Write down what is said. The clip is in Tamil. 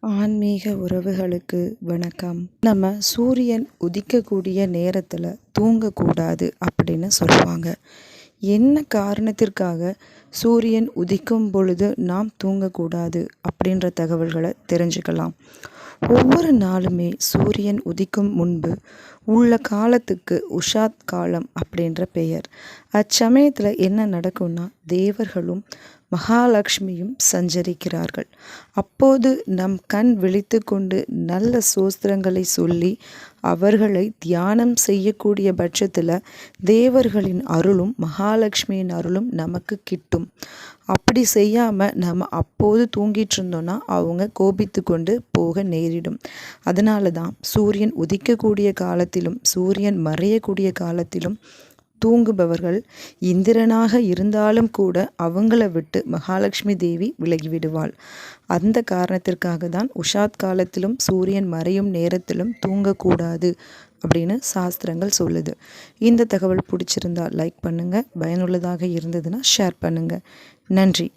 ஆன்மீக உறவுகளுக்கு வணக்கம். நம்ம சூரியன் உதிக்கக்கூடிய நேரத்தில் தூங்கக்கூடாது அப்படின்னு சொல்லுவாங்க. என்ன காரணத்திற்காக சூரியன் உதிக்கும் பொழுது நாம் தூங்கக்கூடாது அப்படின்ற தகவல்களை தெரிஞ்சுக்கலாம். ஒவ்வொரு நாளுமே சூரியன் உதிக்கும் முன்பு உள்ள காலத்துக்கு உஷாத் காலம் அப்படின்ற பெயர். அச்சமயத்தில் என்ன நடக்கும்னா தேவர்களும் மகாலட்சுமியும் சஞ்சரிக்கிறார்கள். அப்போது நம் கண் விழித்து கொண்டு நல்ல சோஸ்திரங்களை சொல்லி அவர்களை தியானம் செய்யக்கூடிய பட்சத்தில் தேவர்களின் அருளும் மகாலட்சுமியின் அருளும் நமக்கு கிட்டும். அப்படி செய்யாமல் நம்ம அப்போது தூங்கிட்டு இருந்தோன்னா அவங்க கோபித்து கொண்டு போக நேரிடும். அதனால தான் சூரியன் உதிக்கக்கூடிய காலத்தில் காலத்திலும் சூரியன் மறையக்கூடிய காலத்திலும் தூங்குபவர்கள் இந்திரனாக இருந்தாலும் கூட அவங்கள விட்டு மகாலட்சுமி தேவி விலகிவிடுவாள். அந்த காரணத்திற்காக தான் உஷாத் காலத்திலும் சூரியன் மறையும் நேரத்திலும் தூங்கக்கூடாது அப்படின்னு சாஸ்திரங்கள் சொல்லுது. இந்த தகவல் பிடிச்சிருந்தா லைக் பண்ணுங்கள் பயனுள்ளதாக இருந்ததுன்னா ஷேர் பண்ணுங்கள் நன்றி.